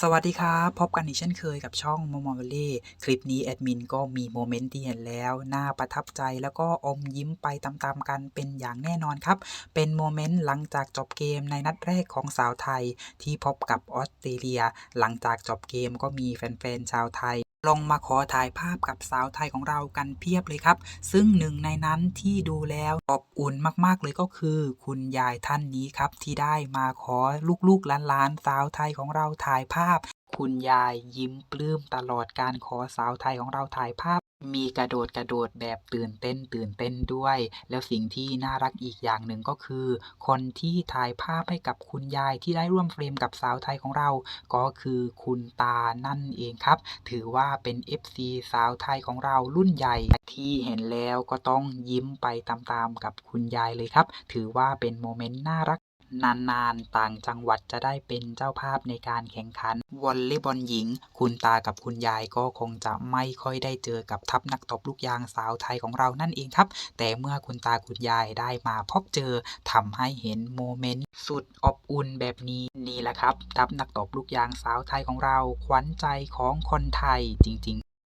สวัสดีครับ พบกันอีกเช่นเคยกับช่อง Momo Valley คลิปนี้แอดมินก็มีโมเมนต์ที่เห็นแล้ว น่าประทับใจแล้วก็อมยิ้มไปตามๆกันเป็นอย่างแน่นอนครับ เป็นโมเมนต์หลังจากจบเกมในนัดแรกของสาวไทย ที่พบกับออสเตรเลีย หลังจากจบเกมก็มีแฟนๆชาวไทย ลงมาขอถ่ายภาพกับสาวไทยของเรากันเพียบเลยครับ ซึ่งหนึ่งในนั้นที่ดูแล้วอบอุ่นมากๆเลยก็คือ คุณยายท่านนี้ครับ ที่ได้มาขอลูกๆหลานๆสาวไทยของเราถ่ายภาพ คุณยายยิ้มปลื้มตลอดการขอสาวไทยของเราถ่ายภาพ มีกระโดดกระโดดแบบตื่นเต้นตื่นเต้นด้วย แล้วสิ่งที่น่ารักอีกอย่างหนึ่งก็คือ คนที่ถ่ายภาพให้กับคุณยายที่ได้ร่วมเฟรมกับสาวไทยของเรา ก็คือคุณตานั่นเองครับ ถือว่าเป็น FC สาวไทยของเรารุ่นใหญ่ที่เห็นแล้วก็ต้องยิ้มไปตามๆกับคุณยายเลยครับ ถือว่าเป็นโมเมนต์น่ารัก นานๆ ต่างจังหวัดจะได้เป็นเจ้าภาพในการแข่งขันวอลเลย์บอลหญิง คุณตากับคุณยายก็คงจะไม่ค่อยได้เจอกับทัพนักตบลูกยางสาวไทยของเรานั่นเองครับ แต่เมื่อคุณตาคุณยายได้มาพบเจอทำให้เห็นโมเมนต์สุดอบอุ่นแบบนี้นี่แหละครับ ทัพนักตบลูกยางสาวไทยของเราขวัญใจของคนไทยจริง